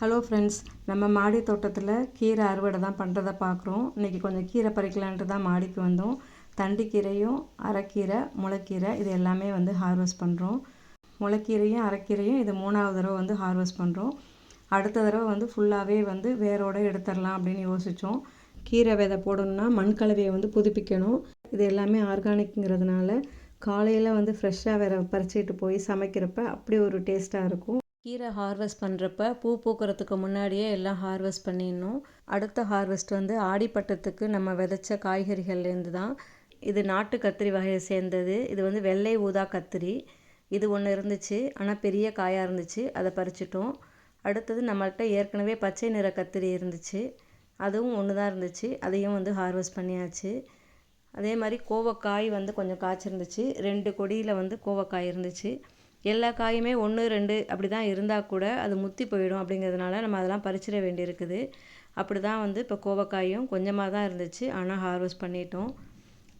Hello friends நம்ம மாடி தோட்டத்தில் கீரை அறுவடை தான் பண்ணுறத பார்க்குறோம். இன்றைக்கி கொஞ்சம் கீரை பறிக்கலான்ட்டு தான் மாடிக்கு வந்தோம். தண்டிக்கீரையும் அரைக்கீரை முளைக்கீரை இது எல்லாமே வந்து ஹார்வெஸ்ட் பண்ணுறோம் முளைக்கீரையும் அரைக்கீரையும் இது மூணாவது தடவை வந்து ஹார்வெஸ்ட் பண்ணுறோம் அடுத்த தடவை வந்து ஃபுல்லாகவே வந்து வேரோடு எடுத்துடலாம் அப்படின்னு யோசித்தோம் கீரை விதை போடணும்னா மண் கலவையை வந்து புதுப்பிக்கணும். இது எல்லாமே ஆர்கானிக்ங்கிறதுனால காலையில் வந்து ஃப்ரெஷ்ஷாக வேறு பறிச்சிட்டு போய் சமைக்கிறப்ப அப்படி ஒரு டேஸ்ட்டாக இருக்கும். கீரை ஹார்வெஸ்ட் பண்ணுறப்ப பூ பூக்கிறதுக்கு முன்னாடியே எல்லாம் ஹார்வெஸ்ட் பண்ணிடணும். அடுத்த ஹார்வெஸ்ட் வந்து ஆடிப்பட்டத்துக்கு நம்ம விதைச்ச காய்கறிகள்லேருந்து தான். இது நாட்டு கத்திரி வகையை சேர்ந்தது. இது வந்து வெள்ளை ஊதா கத்திரி. இது ஒன்று இருந்துச்சு. ஆனால் பெரிய காயாக இருந்துச்சு. அதை பறிச்சிட்டோம். அடுத்தது நம்மள்கிட்ட ஏற்கனவே பச்சை நிற கத்திரி இருந்துச்சு. அதுவும் ஒன்று தான் இருந்துச்சு. அதையும் வந்து ஹார்வெஸ்ட் பண்ணியாச்சு. அதே மாதிரி கோவக்காய் வந்து கொஞ்சம் காய்ச்சிருந்துச்சு. ரெண்டு கொடியில் வந்து கோவக்காய் இருந்துச்சு. எல்லா காயுமே ஒன்று ரெண்டு அப்படி தான் இருந்தால் கூட அது முத்தி போயிடும் அப்படிங்கிறதுனால நம்ம அதெல்லாம் பறிச்சிட வேண்டியிருக்குது. அப்படி தான் வந்து இப்போ கோவக்காயும் கொஞ்சமாக தான் இருந்துச்சு. ஆனால் ஹார்வெஸ்ட் பண்ணிட்டோம்.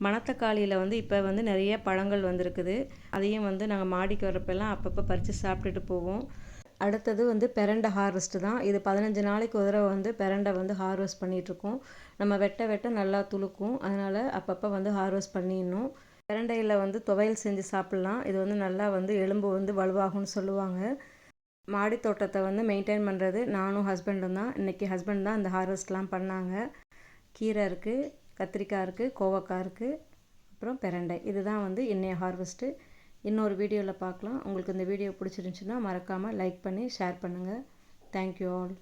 மணத்தக்காளியில் வந்து இப்போ வந்து நிறைய பழங்கள் வந்திருக்குது. அதையும் வந்து நாங்கள் மாடிக்கு வரப்பெல்லாம் அப்பப்போ பறித்து சாப்பிட்டுட்டு போவோம். அடுத்தது வந்து பெரண்டை ஹார்வெஸ்ட்டு தான். இது பதினஞ்சு நாளைக்கு ஒரு தடவை வந்து பெரண்டை வந்து ஹார்வெஸ்ட் பண்ணிகிட்ருக்கோம் நம்ம வெட்ட வெட்ட நல்லா துளுக்கும். அதனால் அப்பப்போ வந்து ஹார்வெஸ்ட் பண்ணிடணும். பிரண்டையில் வந்து துவையல் செஞ்சு சாப்பிட்லாம். இது வந்து நல்லா வந்து எலும்பு வந்து வலுவாகும்னு சொல்லுவாங்க. மாடி தோட்டத்தை வந்து மெயின்டைன் பண்ணுறது நானும் ஹஸ்பண்டும் தான். இன்றைக்கி ஹஸ்பண்ட் தான் இந்த ஹார்வெஸ்ட்லாம் பண்ணாங்க. கீரை இருக்குது கத்திரிக்காய் இருக்குது கோவக்காய் இருக்குது அப்புறம் பிரண்டை. இதுதான் வந்து இன்றைய ஹார்வெஸ்ட்டு இன்னொரு வீடியோவில் பார்க்கலாம். உங்களுக்கு இந்த வீடியோ பிடிச்சிருந்துச்சின்னா மறக்காமல் லைக் பண்ணி ஷேர் பண்ணுங்கள் தேங்க்யூ ஆல்